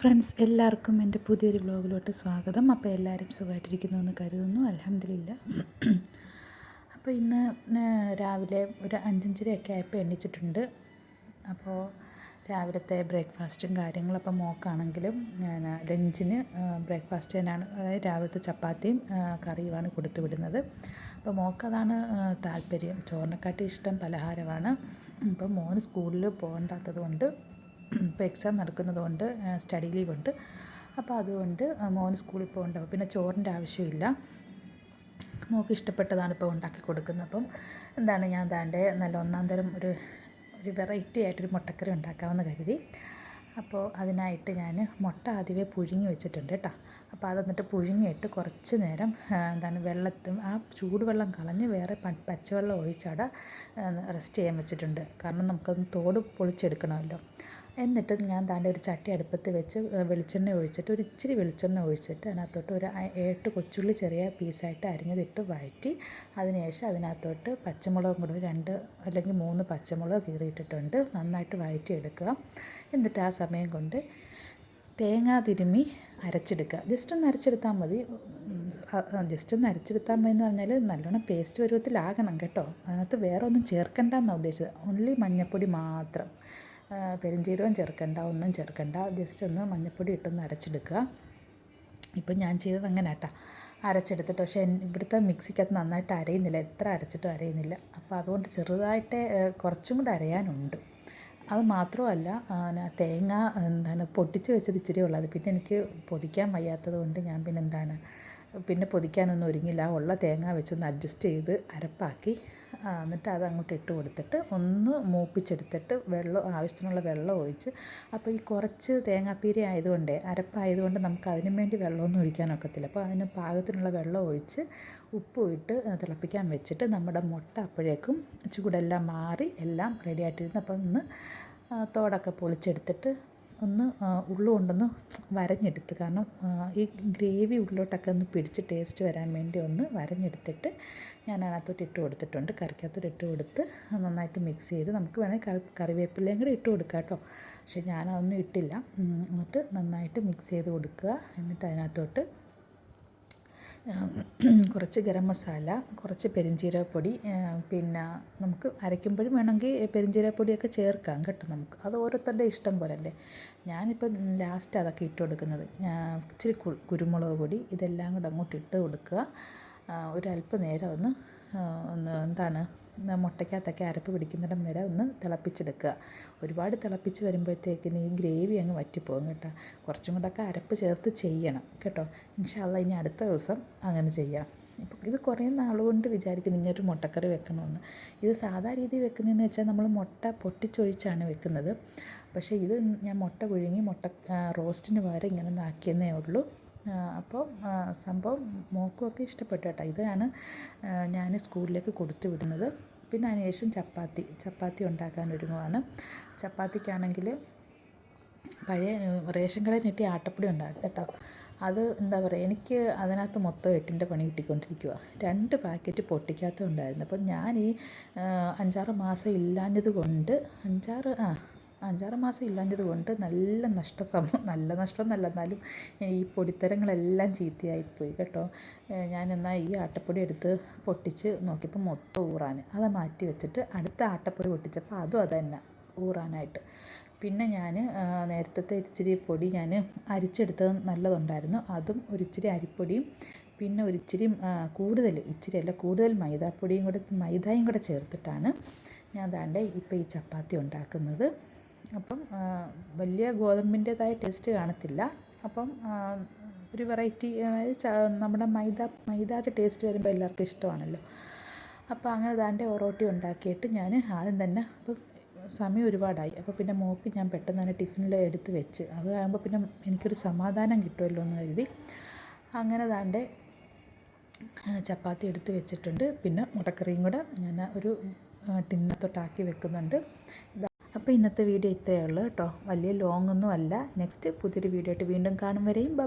Friends എല്ലാവർക്കും എന്റെ പുതിയൊരു വ്ലോഗിലോട്ട് സ്വാഗതം. അപ്പോൾ എല്ലാവരും സുഖമായിട്ടിരിക്കുന്നു എന്ന് കരുതുന്നു. അലഹമില്ല അപ്പോൾ ഇന്ന് രാവിലെ ഒരു അഞ്ചഞ്ചരയൊക്കെ ആയപ്പോൾ എണ്ണിച്ചിട്ടുണ്ട് അപ്പോൾ രാവിലത്തെ ബ്രേക്ക്ഫാസ്റ്റും കാര്യങ്ങളും അപ്പോൾ മോക്കാണെങ്കിലും ഞാൻ ലഞ്ചിന് ബ്രേക്ക്ഫാസ്റ്റ് തന്നെയാണ് അതായത് രാവിലത്തെ ചപ്പാത്തിയും കറിയുമാണ് കൊടുത്തു വിടുന്നത്. അപ്പോൾ മോക്കതാണ് താല്പര്യം. ചോറിനെക്കാട്ടി ഇഷ്ടം പലഹാരമാണ്. അപ്പം മോന് സ്കൂളിൽ പോകേണ്ടാത്തത് കൊണ്ട് ഇപ്പോൾ എക്സാം നടക്കുന്നതുകൊണ്ട് സ്റ്റഡി ലീവ് ഉണ്ട്. അപ്പോൾ അതുകൊണ്ട് മോന് സ്കൂളിൽ പോകേണ്ട. പിന്നെ ചോറിന്റെ ആവശ്യമില്ല. മോക്ക് ഇഷ്ടപ്പെട്ടതാണ് ഇപ്പോൾ ഉണ്ടാക്കി കൊടുക്കുന്നത്. അപ്പം എന്താണ് ഞാൻ താണ്ടെ നല്ല ഒന്നാം തരം ഒരു ഒരു വെറൈറ്റി ആയിട്ടൊരു മുട്ടക്കറി ഉണ്ടാക്കാമെന്ന് കരുതി. അപ്പോൾ അതിനായിട്ട് ഞാൻ മുട്ട ആദ്യമേ പുഴുങ്ങി വെച്ചിട്ടുണ്ട് കേട്ടോ. അപ്പോൾ അതെന്നിട്ട് പുഴുങ്ങിയിട്ട് കുറച്ച് നേരം എന്താണ് വെള്ളത്തും ആ ചൂടുവെള്ളം കളഞ്ഞ് വേറെ പച്ചവെള്ളം ഒഴിച്ചവിടെ റെസ്റ്റ് ചെയ്യാൻ വെച്ചിട്ടുണ്ട്. കാരണം നമുക്കത് തോട് പൊളിച്ചെടുക്കണമല്ലോ. എന്നിട്ട് ഞാൻ താണ്ടെ ഒരു ചട്ടി അടുപ്പത്ത് വെച്ച് വെളിച്ചെണ്ണ ഒഴിച്ചിട്ട് ഒരു ഇച്ചിരി വെളിച്ചെണ്ണ ഒഴിച്ചിട്ട് അതിനകത്തോട്ട് ഒരു ഏട്ട് കൊച്ചുള്ളി ചെറിയ പീസായിട്ട് അരിഞ്ഞതിട്ട് വഴറ്റി അതിനുശേഷം അതിനകത്തോട്ട് പച്ചമുളകും കൂടെ രണ്ട് അല്ലെങ്കിൽ മൂന്ന് പച്ചമുളക് കീറിയിട്ടിട്ടുണ്ട്. നന്നായിട്ട് വഴറ്റിയെടുക്കുക. എന്നിട്ട് ആ സമയം കൊണ്ട് തേങ്ങ തിരുമി അരച്ചെടുക്കുക. ജസ്റ്റ് ഒന്ന് അരച്ചെടുത്താൽ മതി. ജസ്റ്റ് ഒന്ന് അരച്ചെടുത്താൽ മതി എന്ന് പറഞ്ഞാൽ നല്ലോണം പേസ്റ്റ് പരുവത്തിലാകണം കേട്ടോ. അതിനകത്ത് വേറെ ഒന്നും ചേർക്കണ്ടെന്നാണ് ഉദ്ദേശിച്ചത്. ഓൺലി മഞ്ഞൾപ്പൊടി മാത്രം. പെരുംജീരകം ചേർക്കണ്ട ഒന്നും ചേർക്കണ്ട ജസ്റ്റ് ഒന്ന് മഞ്ഞൾപ്പൊടി ഇട്ടൊന്ന് അരച്ചെടുക്കുക. ഇപ്പം ഞാൻ ചെയ്തത് അങ്ങനെ കേട്ടോ അരച്ചെടുത്തിട്ട് പക്ഷേ ഇവിടുത്തെ മിക്സിക്കകത്ത് നന്നായിട്ട് അരയുന്നില്ല. എത്ര അരച്ചിട്ടും അരയുന്നില്ല. അപ്പോൾ അതുകൊണ്ട് ചെറുതായിട്ട് കുറച്ചും കൂടെ അരയാനുണ്ട്. അത് മാത്രമല്ല തേങ്ങ എന്താണ് പൊട്ടിച്ച് വെച്ചത് ഇച്ചിരി ഉള്ളത് പിന്നെ എനിക്ക് പൊതിക്കാൻ വയ്യാത്തത് കൊണ്ട് ഞാൻ പിന്നെ എന്താണ് പിന്നെ പൊതിക്കാനൊന്നും ഒരുങ്ങില്ല ഉള്ള തേങ്ങ വെച്ചൊന്ന് അഡ്ജസ്റ്റ് ചെയ്ത് അരപ്പാക്കി എന്നിട്ട് അത് അങ്ങോട്ട് ഇട്ട് കൊടുത്തിട്ട് ഒന്ന് മൂപ്പിച്ചെടുത്തിട്ട് വെള്ളം ആവശ്യത്തിനുള്ള വെള്ളം ഒഴിച്ച്. അപ്പോൾ ഈ കുറച്ച് തേങ്ങാപ്പീരി ആയതുകൊണ്ട് അരപ്പായതുകൊണ്ട് നമുക്ക് അതിനും വേണ്ടി വെള്ളമൊന്നും ഒഴിക്കാനൊക്കത്തില്ല അപ്പോൾ അതിന് പാകത്തിനുള്ള വെള്ളം ഒഴിച്ച് ഉപ്പ് ഇട്ട് തിളപ്പിക്കാൻ വെച്ചിട്ട് നമ്മുടെ മുട്ട അപ്പോഴേക്കും ചൂടെല്ലാം മാറി എല്ലാം റെഡി ആയിട്ടിരുന്നു അപ്പം ഒന്ന് തോടൊക്കെ പൊളിച്ചെടുത്തിട്ട് ഒന്ന് ഉള്ളു കൊണ്ടൊന്ന് വരഞ്ഞെടുത്ത്. കാരണം ഈ ഗ്രേവി ഉള്ളിലോട്ടൊക്കെ ഒന്ന് പിടിച്ച് ടേസ്റ്റ് വരാൻ വേണ്ടി ഒന്ന് വരഞ്ഞെടുത്തിട്ട് ഞാൻ അതിനകത്തോട്ട് ഇട്ട് കൊടുത്തിട്ടുണ്ട്. കറിക്കകത്തോട്ട് ഇട്ട് കൊടുത്ത് നന്നായിട്ട് മിക്സ് ചെയ്ത് നമുക്ക് വേണമെങ്കിൽ കറിവേപ്പിലയും കൂടെ ഇട്ട് കൊടുക്കാം കേട്ടോ. പക്ഷേ ഞാനതൊന്നും ഇട്ടില്ല. എന്നിട്ട് നന്നായിട്ട് മിക്സ് ചെയ്ത് കൊടുക്കുക. എന്നിട്ട് അതിനകത്തോട്ട് കുറച്ച് ഗരം മസാല കുറച്ച് പെരിഞ്ചീരകപ്പൊടി പിന്നെ നമുക്ക് അരയ്ക്കുമ്പോഴും വേണമെങ്കിൽ പെരിഞ്ചീരകപ്പൊടിയൊക്കെ ചേർക്കാം കേട്ടോ നമുക്ക്. അത് ഓരോരുത്തരുടെ ഇഷ്ടം പോലെ അല്ലേ ഞാനിപ്പോൾ ലാസ്റ്റ് അതൊക്കെ ഇട്ട് കൊടുക്കുന്നത്. ഇച്ചിരി കുരുമുളക് പൊടി ഇതെല്ലാം കൂടെ അങ്ങോട്ട് ഇട്ട് കൊടുക്കുക. ഒരല്പനേരം ഒന്ന് ഒന്ന് എന്താണ് മുട്ടയ്ക്കകത്തൊക്കെ അരപ്പ് പിടിക്കുന്നിടം വരെ ഒന്ന് തിളപ്പിച്ചെടുക്കുക. ഒരുപാട് തിളപ്പിച്ച് വരുമ്പോഴത്തേക്കിന് ഈ ഗ്രേവി അങ്ങ് വറ്റിപ്പോകും കേട്ടോ. കുറച്ചും കൂടെയൊക്കെ അരപ്പ് ചേർത്ത് ചെയ്യണം കേട്ടോ. ഇൻഷാല്ല ഇനി അടുത്ത ദിവസം അങ്ങനെ ചെയ്യാം. ഇപ്പം ഇത് കുറേ നാളുകൊണ്ട് വിചാരിക്കുന്നു ഇങ്ങനൊരു മുട്ടക്കറി വെക്കണമെന്ന്. ഇത് സാധാ രീതിയിൽ വെക്കുന്നതെന്ന് വെച്ചാൽ നമ്മൾ മുട്ട പൊട്ടിച്ചൊഴിച്ചാണ് വെക്കുന്നത്. പക്ഷേ ഇത് ഞാൻ മുട്ട പുഴുങ്ങി മുട്ട റോസ്റ്റിന് പകരം ഇങ്ങനെ ഒന്ന് ആക്കിയെന്നേ ഉള്ളൂ. അപ്പോൾ സംഭവം മോക്കുമൊക്കെ ഇഷ്ടപ്പെട്ടു കേട്ടോ ഇതാണ് ഞാൻ സ്കൂളിലേക്ക് കൊടുത്തു വിടുന്നത്. പിന്നെ അതിന് ശേഷം ചപ്പാത്തി. ചപ്പാത്തി ഉണ്ടാക്കാൻ ഒരുങ്ങുവാണ് ചപ്പാത്തിക്കാണെങ്കിൽ പഴയ റേഷൻ കടയിൽ കിട്ടിയ ആട്ടപ്പൊടി ഉണ്ടാകും കേട്ടോ. അത് എന്താ പറയുക എനിക്ക് അതിനകത്ത് മൊത്തം എട്ടിന്റെ പണി കിട്ടിക്കൊണ്ടിരിക്കുക രണ്ട് പാക്കറ്റ് പൊട്ടിക്കാത്ത ഉണ്ടായിരുന്നു. അപ്പം ഞാൻ ഈ അഞ്ചാറ് മാസം ഇല്ലാഞ്ഞത് കൊണ്ട് അഞ്ചാറ് ആ അഞ്ചാറ് മാസം ഇല്ലാഞ്ഞത് കൊണ്ട് നല്ല നഷ്ട സംഭവം നല്ല നഷ്ടം എന്നല്ല എന്നാലും ഈ പൊടിത്തരങ്ങളെല്ലാം ചീത്തയായിപ്പോയി കേട്ടോ. ഞാൻ എന്നാൽ ഈ ആട്ടപ്പൊടി എടുത്ത് പൊട്ടിച്ച് നോക്കിയപ്പോൾ മൊത്തം ഊറാൻ. അത് മാറ്റി വെച്ചിട്ട് അടുത്ത ആട്ടപ്പൊടി പൊട്ടിച്ചപ്പോൾ അതും അത് തന്നെ ഊറാനായിട്ട്. പിന്നെ ഞാൻ നേരത്തെ ഇച്ചിരി പൊടി ഞാൻ അരിച്ചെടുത്തത് നല്ലതുണ്ടായിരുന്നു. അതും ഒരിച്ചിരി അരിപ്പൊടിയും പിന്നെ ഒരിച്ചിരി കൂടുതൽ ഇച്ചിരി അല്ല കൂടുതൽ മൈദാപ്പൊടിയും കൂടെ മൈദായും കൂടെ ചേർത്തിട്ടാണ് ഞാൻ താണ്ടേ ഇപ്പോൾ ഈ ചപ്പാത്തി ഉണ്ടാക്കുന്നത്. അപ്പം വലിയ ഗോതമ്പിന്റേതായ ടേസ്റ്റ് കാണത്തില്ല. അപ്പം ഒരു വെറൈറ്റി അതായത് നമ്മുടെ മൈദ മൈദയുടെ ടേസ്റ്റ് വരുമ്പോൾ എല്ലാവർക്കും ഇഷ്ടമാണല്ലോ. അപ്പോൾ അങ്ങനെ ദാണ്ടെ ഒറോട്ടി ഉണ്ടാക്കിയിട്ട് ഞാൻ ആദ്യം തന്നെ അപ്പം സമയം ഒരുപാടായി. അപ്പോൾ പിന്നെ മോക്ക് ഞാൻ പെട്ടെന്ന് തന്നെ ടിഫിനിൽ എടുത്ത് വെച്ച്. അത് ആകുമ്പോൾ പിന്നെ എനിക്കൊരു സമാധാനം കിട്ടുമല്ലോ എന്ന് കരുതി. അങ്ങനെ ദാണ്ടെ ചപ്പാത്തി എടുത്ത് വെച്ചിട്ടുണ്ട്. പിന്നെ മുടക്കറിയും കൂടെ ഞാൻ ഒരു ടിന്നത്തോട്ടാക്കി വെക്കുന്നുണ്ട്. അപ്പോൾ ഇന്നത്തെ വീഡിയോ ഇത്രയേ ഉള്ളൂ കേട്ടോ. വലിയ ലോങ്ങൊന്നും അല്ല. നെക്സ്റ്റ് പുതിയൊരു വീഡിയോ ആയിട്ട് വീണ്ടും കാണും വരെയും. ബൈ